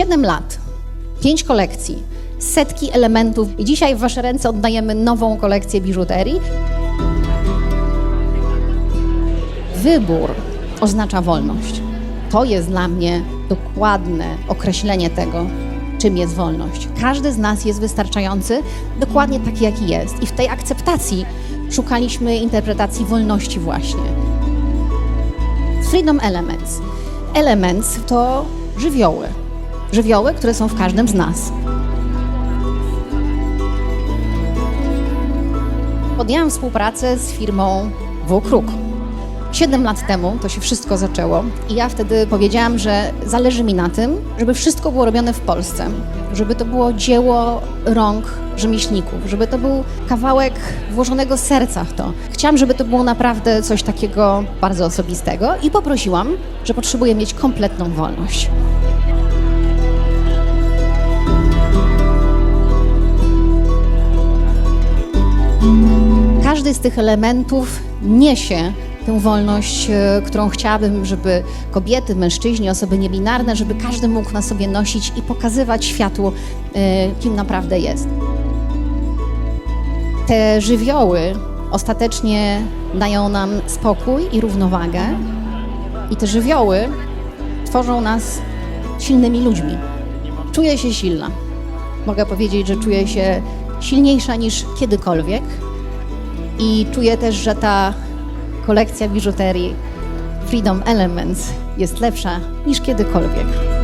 7 lat, 5 kolekcji, setki elementów i dzisiaj w Wasze ręce oddajemy nową kolekcję biżuterii. Wybór oznacza wolność. To jest dla mnie dokładne określenie tego, czym jest wolność. Każdy z nas jest wystarczający, dokładnie taki, jaki jest. I w tej akceptacji szukaliśmy interpretacji wolności właśnie. Freedom Elements. Elements to żywioły. Żywioły, które są w każdym z nas. Podjęłam współpracę z firmą Włókruk. Siedem lat temu to się wszystko zaczęło i ja wtedy powiedziałam, że zależy mi na tym, żeby wszystko było robione w Polsce, żeby to było dzieło rąk rzemieślników, żeby to był kawałek włożonego serca w to. Chciałam, żeby to było naprawdę coś takiego bardzo osobistego i poprosiłam, że potrzebuję mieć kompletną wolność. Każdy z tych elementów niesie tę wolność, e, którą chciałabym, żeby kobiety, mężczyźni, osoby niebinarne, żeby każdy mógł na sobie nosić i pokazywać światu, e, kim naprawdę jest. Te żywioły ostatecznie dają nam spokój i równowagę, i te żywioły tworzą nas silnymi ludźmi. Czuję się silna. Mogę powiedzieć, że czuję się silniejsza niż kiedykolwiek. I czuję też, że ta kolekcja biżuterii Freedom Elements jest lepsza niż kiedykolwiek.